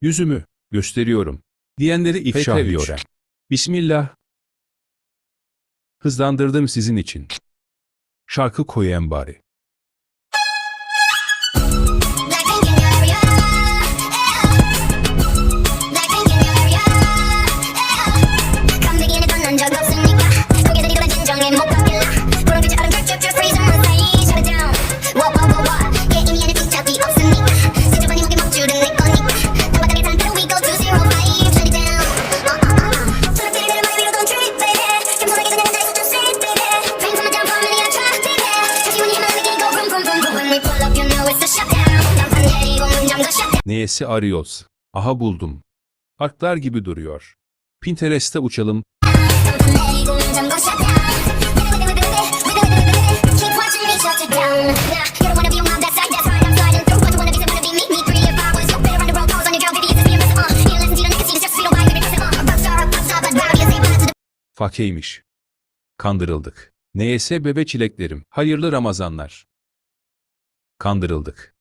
yüzümü gösteriyorum diyenleri ifşa Fethe ediyor. Bismillah. Hızlandırdım sizin için. Şarkı koyayım bari. Neyesi arıyoruz? Aha buldum. Arklar gibi duruyor. Pinterest'te uçalım. Fakeymiş. Kandırıldık. Neyse bebe çileklerim. Hayırlı Ramazanlar kandırıldık.